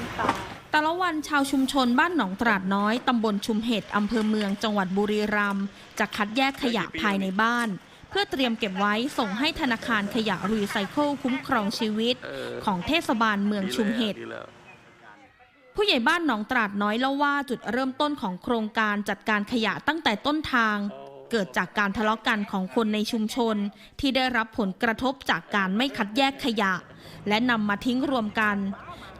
นป่าแต่ละวันชาวชุมชนบ้านหนองตราดน้อย ตำบลชุมเห็ดอำเภอเมืองจังหวัดบุรีรัมย์จะคัดแยกขยะภายในบ้าน เพื่อเตรียมเก็บไว้ส่งให้ธนาคารขยะรีไซเคิลคุ้มครองชีวิต ของเทศบาลเมืองชุมเห็ดผู้ใหญ่บ้านหนองตราดน้อยเล่าว่าจุดเริ่มต้นของโครงการจัดการขยะตั้งแต่ต้นทาง เกิดจากการทะเลาะกันของคนในชุมชน ที่ได้รับผลกระทบจากการไม่คัดแยกขยะ และนำมาทิ้งรวมกัน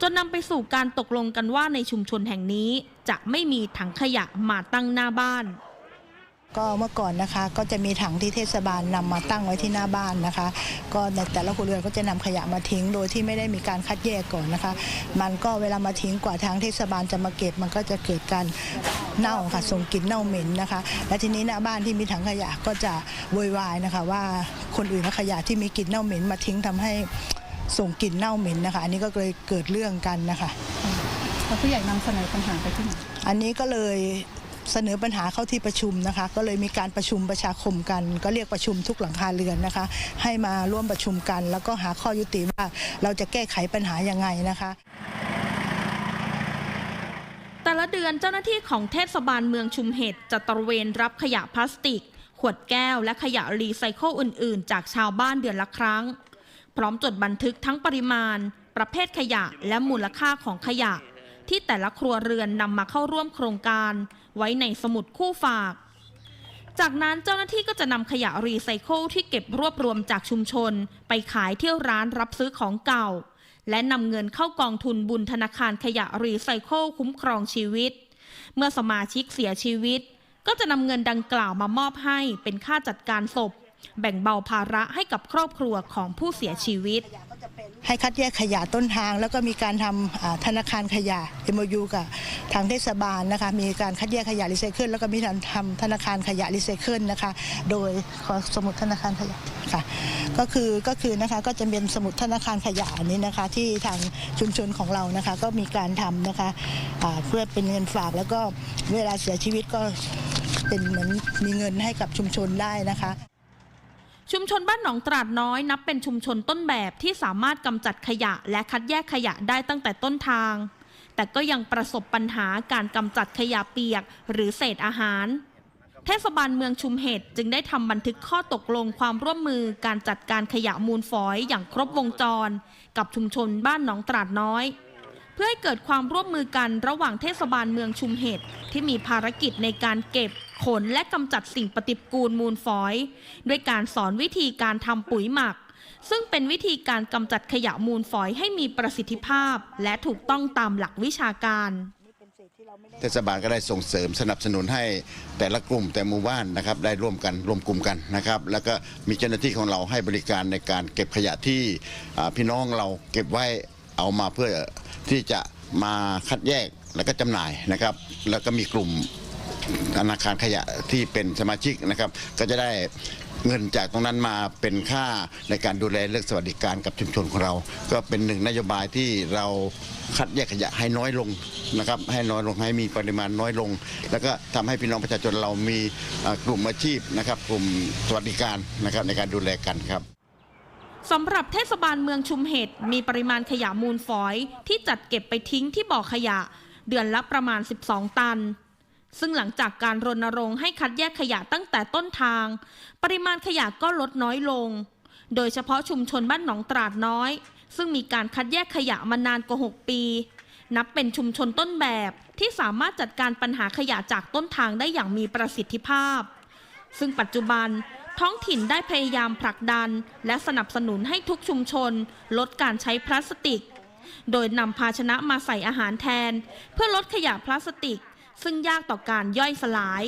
จนนำไปสู่การตกลงกันว่าในชุมชนแห่งนี้ จะไม่มีถังขยะมาตั้งหน้าบ้าน ก็เมื่อก่อนนะคะก็จะมีถังที่เทศบาลนำมาตั้งไว้ที่หน้าบ้านนะคะ ก็ในแต่ละครัวเรือนก็จะนำขยะมาทิ้งโดยที่ไม่ได้มีการคัดแยกก่อนนะคะ มันก็เวลามาทิ้งกว่าทางเทศบาลจะมาเก็บมันก็จะเกิดการเน่าค่ะส่งกลิ่นเน่าเหม็นนะคะ และทีนี้หน้าบ้านที่มีถังขยะก็จะโวยวายนะคะ ว่าคนอื่นเอาขยะที่มีกลิ่นเน่าเหม็นมาทิ้งทำให้ส่งกลิ่นเน่าเหม็นนะคะ อันนี้ก็เลยเกิดเรื่องกันนะคะแล้วผู้ใหญ่นำเสนอปัญหาไปที่ไหนอันนี้ก็เลย เสนอปัญหาเข้าที่ประชุมนะคะ ก็เลยมีการประชุมประชาคมกัน ก็เรียกประชุมทุกหลังคาเรือนนะคะ ให้มาร่วมประชุมกัน แล้วก็หาข้อยุติว่าเราจะแก้ไขปัญหายังไงนะคะแต่ละเดือนเจ้าหน้าที่ของเทศบาลเมืองชุมเห็ดจะตระเวนรับขยะพลาสติก ขวดแก้วและขยะรีไซเคิลอื่น ๆ จากชาวบ้านเดือนละครั้ง พร้อมจดบันทึกทั้งปริมาณ ประเภทขยะและมูลค่าของขยะ ที่แต่ละครัวเรือนนำมาเข้าร่วมโครงการ ไว้ในสมุดคู่ฝาก จากนั้นเจ้าหน้าที่ก็จะนำขยะรีไซเคิลที่เก็บรวบรวมจากชุมชน ไปขายที่ร้านรับซื้อของเก่า และนำเงินเข้ากองทุนบุญธนาคารขยะรีไซเคิลคุ้มครองชีวิต เมื่อสมาชิกเสียชีวิต ก็จะนำเงินดังกล่าวมามอบให้เป็นค่าจัดการศพ แบ่งเบาภาระให้กับครอบครัวของผู้เสียชีวิต ให้คัดแยกขยะต้นทาง แล้วก็มีการทำธนาคารขยะ MOU กับทางเทศบาลนะคะ มีการคัดแยกขยะรีไซเคิลแล้วก็มีการทำธนาคารขยะรีไซเคิลนะคะ โดยสมุดธนาคารขยะค่ะ ก็คือก็คือนะคะก็จะเป็นสมุดธนาคารขยะนี้นะคะ ที่ทางชุมชนของเรานะคะ ก็มีการทำนะคะเพื่อเป็นเงินฝากแล้วก็เวลาเสียชีวิตก็เป็นเหมือนมีเงินให้กับชุมชนได้นะคะ ชุมชนบ้านหนองตราดน้อยนับเป็นชุมชนต้นแบบที่สามารถกำจัดขยะและคัดแยกขยะได้ตั้งแต่ต้นทาง แต่ก็ยังประสบปัญหาการกำจัดขยะเปียก หรือเศษอาหาร เทศบาลเมืองชุมเหตุจึงได้ทำบันทึกข้อตกลงความร่วมมือการจัดการขยะมูลฝอยอย่างครบวงจร กับชุมชนบ้านหนองตราดน้อย พื่อให้เกิดความร่วมมือกันระหว่างเทศบาลเมืองชุมเหตุที่มีภารกิจในการเก็บ ขนและกำจัดสิ่งปฏิกูลมูลฝอย ด้วยการสอนวิธีการทำปุ๋ยหมัก ซึ่งเป็นวิธีการกำจัดขยะมูลฝอยให้มีประสิทธิภาพ และถูกต้องตามหลักวิชาการเทศบาลก็ได้ส่งเสริมสนับสนุนให้แต่ละกลุ่มแต่หมู่บ้านนะครับได้ร่วมกันรวมกลุ่มกันนะครับ แล้วก็มีเจ้าหน้าที่ของเราให้บริการในการเก็บขยะที่พี่น้องเราเก็บไว้เอามาเพื่อ ที่จะมาคัดแยกแล้วก็จำหน่ายนะครับ แล้วก็มีกลุ่มธนาคารขยะที่เป็นสมาชิกนะครับ ก็จะได้เงินจากตรงนั้นมาเป็นค่าในการดูแลเรื่องสวัสดิการกับชุมชนของเรา ก็เป็นหนึ่งนโยบายที่เราคัดแยกขยะให้น้อยลงนะครับ ให้น้อยลงให้มีปริมาณน้อยลง แล้วก็ทำให้พี่น้องประชาชนเรามีกลุ่มอาชีพนะครับ กลุ่มสวัสดิการนะครับในการดูแลกันครับ สำหรับเทศบาลเมืองชุมเหตุมีปริมาณขยะมูลฝอยที่จัดเก็บไปทิ้งที่บ่อขยะ เดือนละประมาณ 12 ตัน ซึ่งหลังจากการรณรงค์ให้คัดแยกขยะตั้งแต่ต้นทาง ปริมาณขยะก็ลดน้อยลง โดยเฉพาะชุมชนบ้านหนองตราดน้อย ซึ่งมีการคัดแยกขยะมานานกว่า 6 ปี นับเป็นชุมชนต้นแบบที่สามารถจัดการปัญหาขยะจากต้นทางได้อย่างมีประสิทธิภาพ ซึ่งปัจจุบันท้องถิ่นได้พยายามผลักดัน และสนับสนุนให้ทุกชุมชน ลดการใช้พลาสติก โดยนำภาชนะมาใส่อาหารแทน เพื่อลดขยะพลาสติก ซึ่งยากต่อการย่อยสลาย